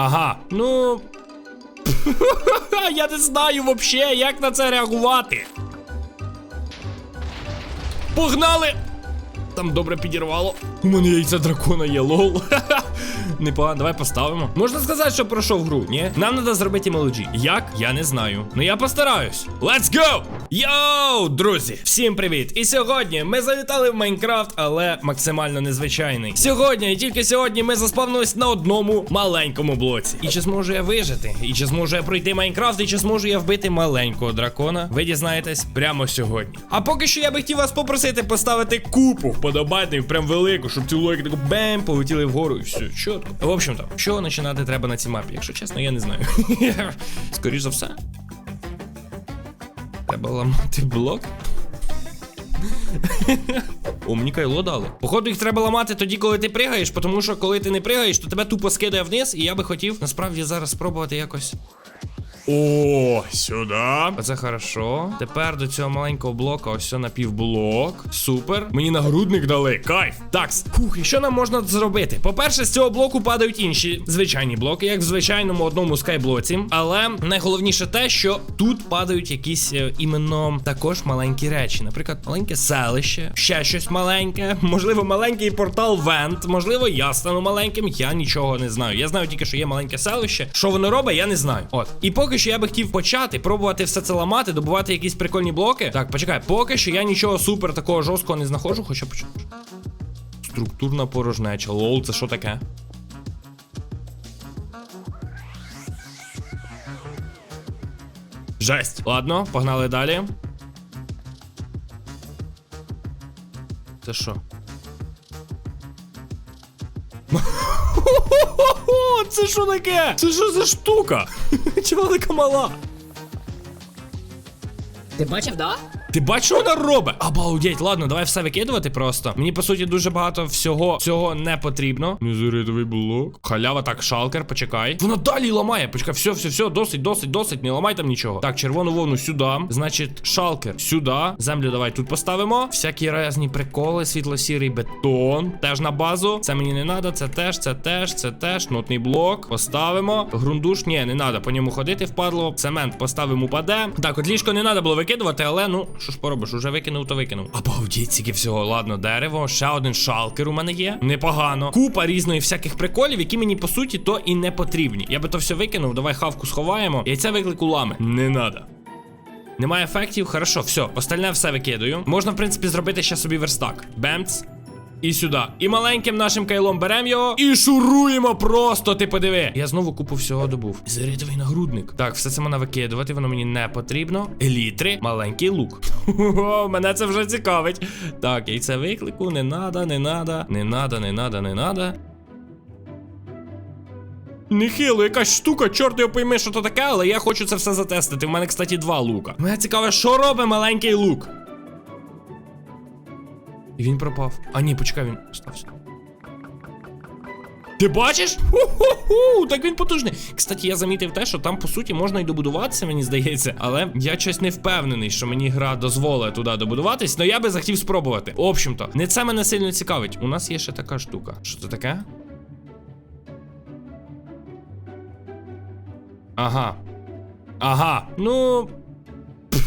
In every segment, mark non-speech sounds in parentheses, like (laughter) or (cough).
Ага, ну. (laughs) Я не знаю вообще, як на це реагувати. Погнали! Там добре підірвало. У мене яйця дракона є, лол. (laughs) Непогано, давай поставимо. Можна сказати, що пройшов гру, ні? Нам треба зробити емоджі. Як? Я не знаю. Ну я постараюсь. Let's go! Йоу, друзі! Всім привіт! І сьогодні ми завітали в Майнкрафт, але максимально незвичайний. Сьогодні і тільки сьогодні ми заспавнились на одному маленькому блоці. І чи зможу я вижити? І чи зможу я пройти Майнкрафт? І чи зможу я вбити маленького дракона? Ви дізнаєтесь прямо сьогодні. А поки що я би хотів вас попросити поставити купу вподобайних, прям велику, щоб ці лойки тако бем полетіли вгору і все. Чітко. В общем-то, що починати треба на цій мапі? Якщо чесно, я не знаю. (laughs) Скоріше за все. Треба ламати блок. О, мені кайло дали. Походу, їх треба ламати тоді, коли ти пригаєш, тому що коли ти не пригаєш, то тебе тупо скидає вниз, і я би хотів насправді зараз спробувати якось. О, сюди. Оце хорошо. Тепер до цього маленького блока ось напівблок. Супер. Мені нагрудник дали. Кайф. Такс. Фух, і що нам можна зробити? По-перше, з цього блоку падають інші звичайні блоки, як в звичайному одному скайблоці. Але найголовніше те, що тут падають якісь е, іменно також маленькі речі. Наприклад, маленьке селище, ще щось маленьке, можливо, маленький портал Вент, можливо, я стану маленьким. Я нічого не знаю. Я знаю тільки, що є маленьке селище. Що воно робить, я не знаю. От. І поки що я би хотів почати, пробувати все це ламати, добувати якісь прикольні блоки. Так, почекай, поки що я нічого супер такого жорсткого не знаходжу, хоча почекай. Структурна порожнеча. Лол, це що таке? Жесть. Ладно, погнали далі. Це що? Це що таке? Це що за штука? (laughs) Чого така мала? Ти бачив, да? Ти бачиш, що вона робить? Обалдеть, ладно, давай все викидувати просто. Мені по суті дуже багато всього всього не потрібно. Незаритовий блок. Халява, так, шалкер, почекай. Вона далі ламає. Почекай, все, все, все, досить, досить, досить. Не ламай там нічого. Так, червону вовну сюди. Значить, шалкер сюди. Землю давай тут поставимо. Всякі різні приколи, світло-сірий бетон. Теж на базу. Це мені не треба, це теж, це теж, це теж. Нотний блок. Поставимо. Грундуш, ні, не треба по ньому ходити, впадло. Цемент поставимо, упаде. Так, от ліжко не треба було викидувати, але ну, що ж поробиш, уже викинув, то викинув. Обалдіть, скільки всього. Ладно, дерево. Ще один шалкер у мене є. Непогано. Купа різної всяких приколів, які мені по суті то і не потрібні. Я би то все викинув. Давай хавку сховаємо. Яйця виклику лами. Не надо. Немає ефектів, хорошо, все, остальне все викидаю. Можна, в принципі, зробити ще собі верстак. Бемц. І сюди. І маленьким нашим кайлом беремо його і шуруємо просто. Ти подиви. Я знову купу всього добув. Зарядовий нагрудник. Так, все це можна викидувати, воно мені не потрібно. Елітри, маленький лук. О, мене це вже цікавить. Так, яйце виклику, не надо, не надо, не надо, не надо, не надо. Нехило, якась штука, чорт його пойми, що то таке, але я хочу це все затестити. В мене, кстати, два лука. Мене цікаве, що робить маленький лук. І він пропав. А ні, почекай, він остався. Ти бачиш? Ху-ху-ху, так він потужний. Кстати, я замітив те, що там по суті можна й добудуватися, мені здається. Але я щось не впевнений, що мені гра дозволить туди добудуватись, але я би захотів спробувати. В общем-то, не це мене сильно цікавить. У нас є ще така штука. Що це таке? Ага. Ага. Ну.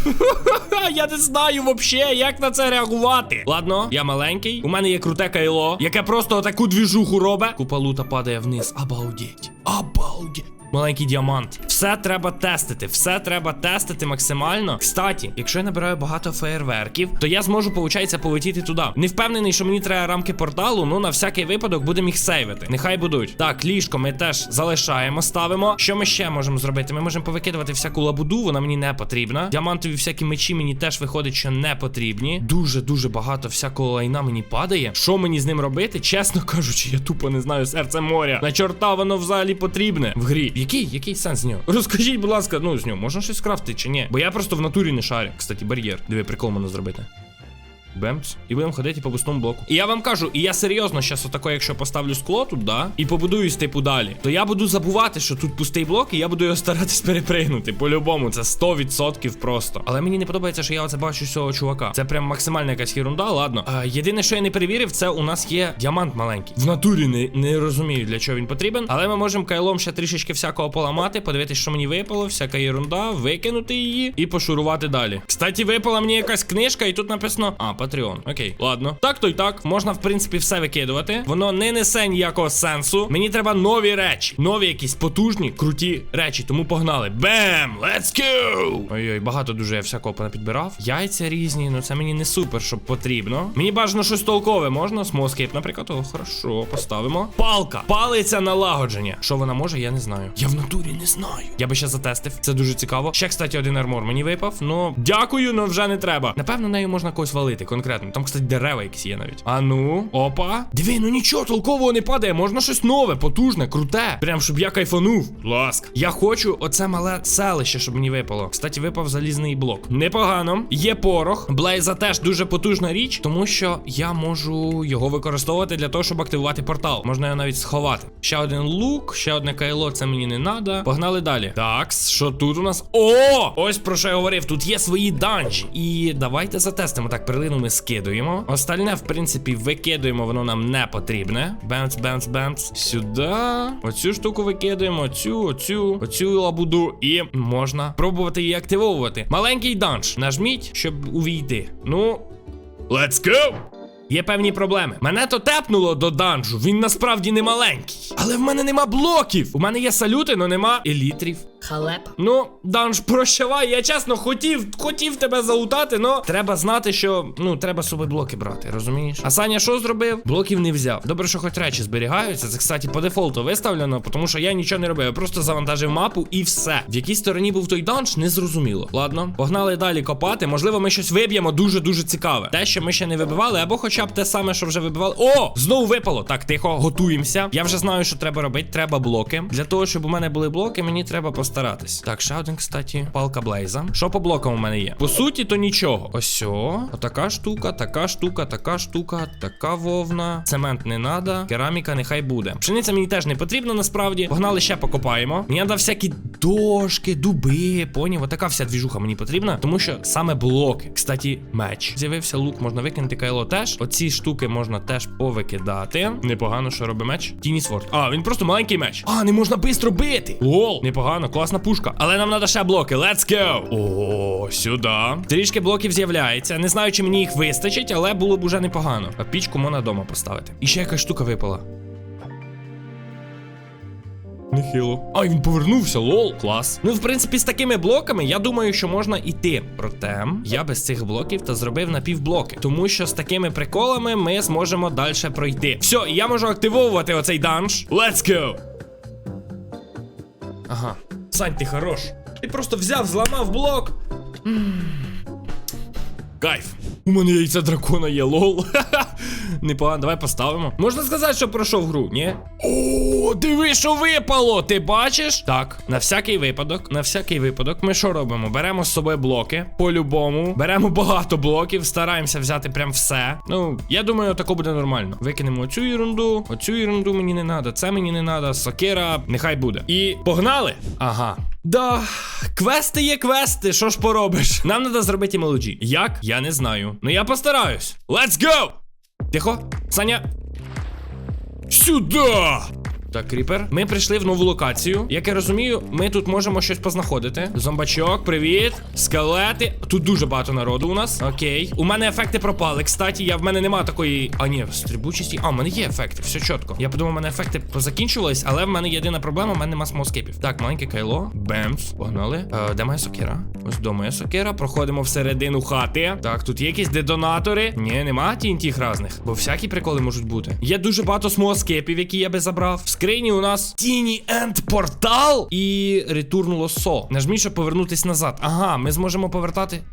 (laughs) Я не знаю вообще, як на це реагувати. Ладно, я маленький. У мене є круте кайло, яке просто таку двіжуху робить. Купа лута падає вниз. Обалдеть. Обалдеть. Маленький діамант. Все треба тестити, все треба тестити максимально. Кстати, якщо я набираю багато феєрверків, то я зможу, виходить, полетіти туди. Не впевнений, що мені треба рамки порталу, ну на всякий випадок будемо їх сейвити. Нехай будуть. Так, ліжко ми теж залишаємо, ставимо. Що ми ще можемо зробити? Ми можемо повикидувати всяку лабуду, вона мені не потрібна. Діамантові всякі мечі мені теж виходить, що не потрібні. Дуже-дуже багато всякого лайна мені падає. Що мені з ним робити? Чесно кажучи, я тупо не знаю серце моря. На чорта воно взагалі потрібне в грі. Який? Який сенс з нього? Розкажіть, будь ласка, ну з нього можна щось крафтити чи ні? Бо я просто в натурі не шарю. Кстати, бар'єр. Диви, прикол можна зробити. Бемц. І будемо ходити по пустому блоку. І я вам кажу, і я серйозно зараз отако, якщо поставлю скло тут, да, і побудуюсь типу далі, то я буду забувати, що тут пустий блок, і я буду його (laughs) старатись перепригнути. По-любому, це 100% просто. Але мені не подобається, що я оце бачу цього чувака. Це прям максимальна якась ерунда, ладно. А, єдине, що я не перевірив, це у нас є діамант маленький. В натурі не, не розумію, для чого він потрібен. Але ми можемо кайлом ще трішечки всякого поламати, подивитись, що мені випало, всяка ерунда, викинути її і пошурувати далі. Кстати, випала мені якась книжка, і тут написано: А, Patreon. Окей, ладно. Так то й так. Можна, в принципі, все викидувати. Воно не несе ніякого сенсу. Мені треба нові речі, нові якісь потужні, круті речі. Тому погнали. Бем! Let's go! Ой-ой, багато дуже я всякого понапідбирав. Яйця різні, ну це мені не супер, щоб потрібно. Мені бажано щось толкове можна. Смоскейп, наприклад, о, хорошо, поставимо. Палка, палиця налагодження. Що вона може, я не знаю. Я в натурі не знаю. Я би ще затестив. Це дуже цікаво. Ще, кстати, один армор мені випав. Ну, дякую, но вже не треба. Напевно, нею можна когось валити конкретно. Там, кстати, дерева якісь є навіть. А ну, опа. Диви, ну нічого толкового не падає. Можна щось нове, потужне, круте. Прям щоб я кайфанув. Ласка. Я хочу оце мале селище, щоб мені випало. Кстати, випав залізний блок. Непогано. Є порох. Блейза теж дуже потужна річ, тому що я можу його використовувати для того, щоб активувати портал. Можна його навіть сховати. Ще один лук, ще одне кайло, це мені не треба. Погнали далі. Так, що тут у нас? О! Ось про що я говорив. Тут є свої данжі. І давайте затестимо. Так, перлину ми скидуємо. Остальне, в принципі, викидуємо, воно нам не потрібне. Бемц, бемц, бемц. Сюди. Оцю штуку викидуємо, оцю, оцю, оцю лабуду. І можна пробувати її активовувати. Маленький данж. Нажміть, щоб увійти. Ну. Let's go! Є певні проблеми. Мене то тепнуло до данжу. Він насправді не маленький. Але в мене нема блоків. У мене є салюти, але нема елітрів. Халепа. Ну, данж, прощавай. Я чесно хотів, хотів тебе залутати, но треба знати, що ну треба з собою блоки брати, розумієш? А Саня що зробив? Блоків не взяв. Добре, що хоч речі зберігаються. Це, кстати, по дефолту виставлено, тому що я нічого не робив. Я просто завантажив мапу і все. В якій стороні був той данж, не зрозуміло. Ладно, погнали далі копати. Можливо, ми щось виб'ємо дуже дуже цікаве. Те, що ми ще не вибивали, або хоча б те саме, що вже вибивали. О! Знову випало. Так, тихо, готуємося. Я вже знаю, що треба робити. Треба блоки. Для того, щоб у мене були блоки, мені треба постаратись. Так, ще один, кстати, палка Блейза. Що по блокам у мене є? По суті, то нічого. Ось о, отака штука, така штука, така штука, така вовна. Цемент не надо. Кераміка нехай буде. Пшениця мені теж не потрібна насправді. Погнали ще покопаємо. Мені треба всякі дошки, дуби, поняв. Отака вся двіжуха мені потрібна, тому що саме блоки. Кстати, меч. З'явився лук, можна викинути кайло теж. Оці штуки можна теж повикидати. Непогано, що робить меч. Тіні. А, він просто маленький меч. А, не можна швидко бити. Лол, непогано, класна пушка. Але нам треба ще блоки. Let's go! О, сюди. Трішки блоків з'являється. Не знаю, чи мені їх вистачить, але було б уже непогано. А пічку можна вдома поставити. І ще якась штука випала. Нехило. А, він повернувся, лол, клас. Ну, в принципі, з такими блоками я думаю, що можна йти. Проте я без цих блоків та зробив напівблоки. Тому що з такими приколами ми зможемо далі пройти. Все, і я можу активовувати оцей данж. Let's go! Ага. Сань, ти хорош. Ти просто взяв, зламав блок. Кайф. У мене яйця дракона є, лол. (laughs) Непогано, давай поставимо. Можна сказати, що пройшов гру, ні? О, диви, що випало! Ти бачиш? Так, на всякий випадок, на всякий випадок, ми що робимо? Беремо з собою блоки, по-любому. Беремо багато блоків, стараємося взяти прям все. Ну, я думаю, тако буде нормально. Викинемо оцю ерунду, оцю ерунду мені не треба, це мені не треба, сокира, нехай буде. І погнали! Ага. Да, квести є квести, що ж поробиш? Нам треба зробити емоджі. Як? Я не знаю. Ну я постараюсь. Let's go! Тихо, Саня. Сюда! Так, кріпер. Ми прийшли в нову локацію. Як я розумію, ми тут можемо щось познаходити. Зомбачок, привіт. Скелети. Тут дуже багато народу у нас. Окей. У мене ефекти пропали. Кстати, я в мене нема такої. А, ні, стрибучості. А, в мене є ефекти, все чітко. Я подумав, у мене ефекти позакінчувались, але в мене єдина проблема, в мене нема смоскипів. Так, маленьке кайло. Бемс. Погнали. Е, де моя сокира? Ось до моя сокира. Проходимо всередину хати. Так, тут є якісь детонатори. Ні, нема тінтіх разних. Бо всякі приколи можуть бути. Є дуже багато смоскипів, які я би забрав. Скрині у нас Тіні Енд Портал і ретурнуло со. Нажміть, щоб повернутись назад. Ага, ми зможемо повертати.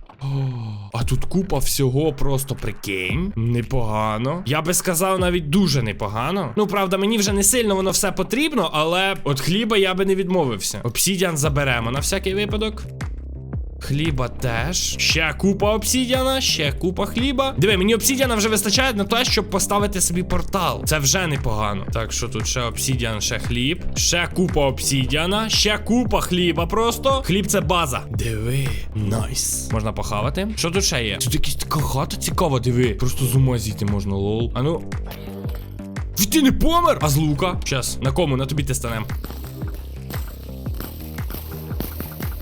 А тут купа всього просто прикинь. Непогано. Я би сказав, навіть дуже непогано. Ну, правда, мені вже не сильно воно все потрібно, але от хліба я би не відмовився. Обсідіан заберемо на всякий випадок. Хліба теж. Ще купа обсідіана, ще купа хліба. Диви, мені обсідіана вже вистачає на те, щоб поставити собі портал. Це вже непогано. Так, що тут ще обсідіан, ще хліб. Ще купа обсідіана, ще купа хліба просто. Хліб це база. Диви, найс. Можна похавати. Що тут ще є? Тут якась така хата цікава, диви. Просто з ума зійти можна, лол. А ну. Ти не помер? А з лука? Щас, на кому? На тобі ти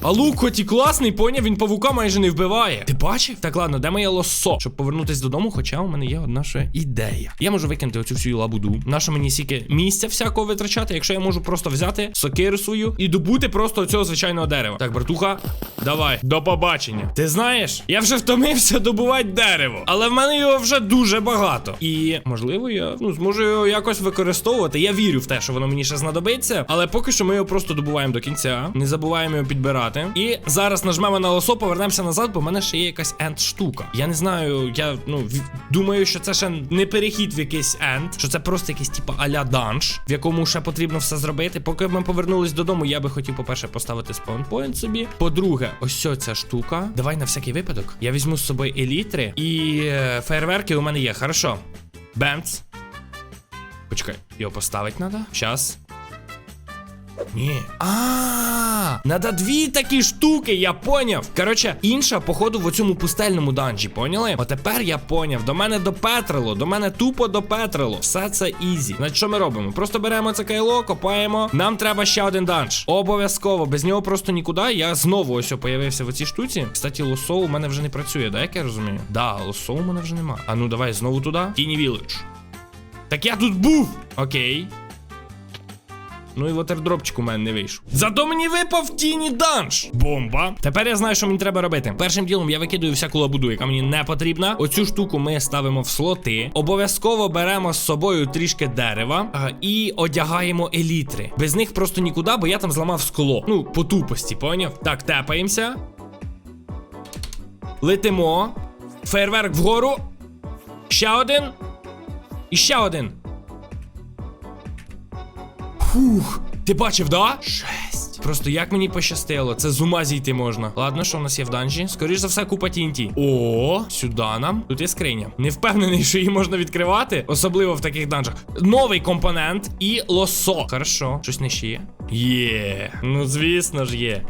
А лук хоч і класний, поняв, він павука майже не вбиває. Ти бачив? Так, ладно, де моє лосо? Щоб повернутись додому, хоча у мене є одна ще ідея. Я можу викинути оцю всю лабуду. Нащо мені сіки місця всякого витрачати, якщо я можу просто взяти сокиру свою і добути просто цього звичайного дерева. Так, братуха, давай, до побачення. Ти знаєш, я вже втомився добувати дерево, але в мене його вже дуже багато. І можливо, я ну зможу його якось використовувати. Я вірю в те, що воно мені ще знадобиться, але поки що ми його просто добуваємо до кінця. Не забуваємо його підбирати. І зараз нажмемо на лосо, повернемося назад, бо в мене ще є якась енд штука. Я не знаю, я ну думаю, що це ще не перехід в якийсь енд, що це просто якийсь типа аля данж, в якому ще потрібно все зробити. Поки ми повернулись додому, я би хотів, по-перше, поставити спаунпоінт собі. По-друге, ось ця штука. Давай на всякий випадок. Я візьму з собою елітри і е, фейерверки у мене є. Хорошо. Бемц. Почекай, його поставити треба. Щас. Ні. А, надо дві такі штуки, я поняв. Коротше, інша, походу, в оцьому пустельному данжі, поняли? От тепер я поняв. До мене допетрило, до мене тупо допетрило. Все це ізі. Значить, що ми робимо? Просто беремо це кайло, копаємо. Нам треба ще один данж. Обов'язково, без нього просто нікуди. Я знову ось появився в цій штуці. Кстати, лосо у мене вже не працює, да, як я розумію? Да, лосо у мене вже нема. А ну давай знову туди. Тіні Вілледж. Так я тут був. Окей. Ну і вотердропчик у мене не вийшов. Зато мені випав тіні данж. Бомба. Тепер я знаю, що мені треба робити. Першим ділом я викидаю всяку лабуду, яка мені не потрібна. Оцю штуку ми ставимо в слоти. Обов'язково беремо з собою трішки дерева а, і одягаємо елітри. Без них просто нікуди, бо я там зламав скло. Ну, по тупості, поняв? Так, тепаємося. Летимо. Фейерверк вгору. Ще один. І ще один. Фух, ти бачив, да? Шесть. Просто як мені пощастило, це з ума зійти можна. Ладно, що в нас є в данжі? Скоріше за все, купа TNT. О, сюди нам. Тут є скриня. Не впевнений, (laughs) що її можна відкривати, особливо в таких данжах. Новий компонент і лосо. Хорошо, щось не ще є. Є. Ну, звісно ж, є.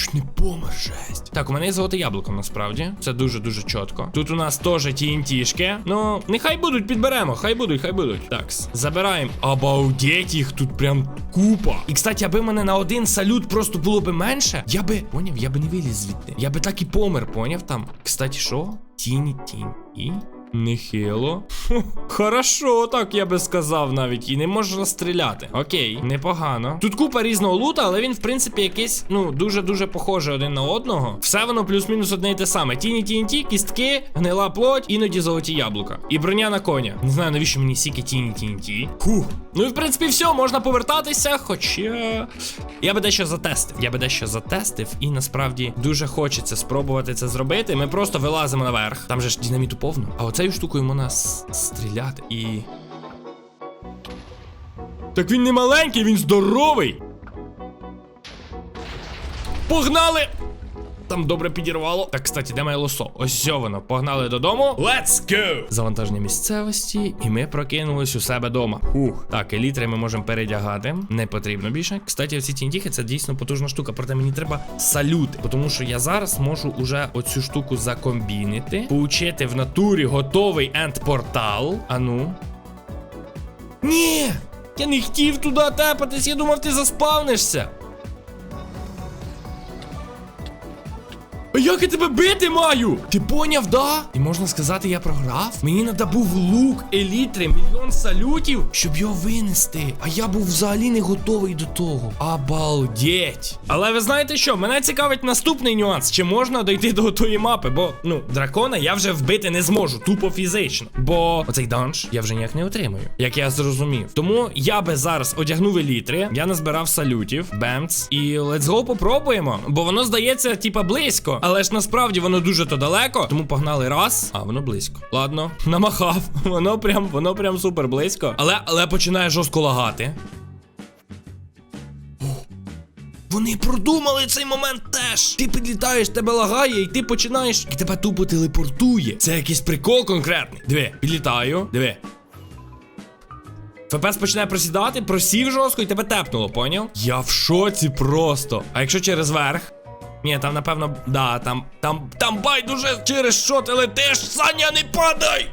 Чуть не помер, жесть. Так, у мене є золоте яблуко, насправді. Це дуже-дуже чітко. Тут у нас теж TNT-шки. Ну, нехай будуть, підберемо. Хай будуть, хай будуть. Такс. Забираємо. Обалдеть, їх тут прям купа. І, кстати, аби мене на один салют просто було би менше, я би. Поняв, я би не виліз звідти. Я би так і помер, поняв там. Кстати, що? Тіні, тінь і. Нехило. Хорошо, так я би сказав навіть. І не можна стріляти. Окей, непогано. Тут купа різного лута, але він, в принципі, якийсь, ну, дуже-дуже похожий один на одного. Все воно плюс-мінус одне й те саме. Тіні TNT, кістки, гнила плоть, іноді золоті яблука. І броня на коня. Не знаю, навіщо мені сіки тіні TNT. Хух. Ну і в принципі все, можна повертатися, хоча. Я би дещо затестив. Я би дещо затестив, і насправді дуже хочеться спробувати це зробити. Ми просто вилазимо наверх. Там же ж динаміту повно. А оцею штукою можна стріляти і. Так він не маленький, він здоровий. Погнали! Там добре підірвало. Так, кстати, де моє лосо? Ось воно. Погнали додому. Let's go! Завантаження місцевості, і ми прокинулись у себе вдома. Ух. Так, елітри ми можемо передягати. Не потрібно більше. Кстати, всі тінтіхи це дійсно потужна штука. Проте мені треба салюти. Тому що я зараз можу уже оцю штуку закомбінити, поучити в натурі готовий енд-портал. А ну. Ні! Я не хотів туди тепатись, я думав, ти заспавнишся. Як я тебе бити маю? Ти поняв, да? І можна сказати, я програв? Мені треба був лук, елітри, мільйон салютів, щоб його винести. А я був взагалі не готовий до того. Обалдеть. Але ви знаєте що? Мене цікавить наступний нюанс. Чи можна дойти до тої мапи? Бо, ну, дракона я вже вбити не зможу, тупо фізично. Бо оцей данж я вже ніяк не отримаю, як я зрозумів. Тому я би зараз одягнув елітри, я назбирав салютів, бемц, і let's go попробуємо. Бо воно здається, типа, близько. Але ж насправді воно дуже то далеко. Тому погнали раз. А, воно близько. Ладно, (laughs) намахав. Воно прям, воно прям супер близько. Але, але починає жорстко лагати. Вони продумали цей момент теж. Ти підлітаєш, тебе лагає, і ти починаєш. І тебе тупо телепортує. Це якийсь прикол конкретний. Диви, підлітаю, диви. ФПС починає просідати, просів жорстко і тебе тепнуло, поняв? Я в шоці просто. А якщо через верх? Ні, там напевно, да, там, там, там байдуже через що ти летиш, Саня, не падай!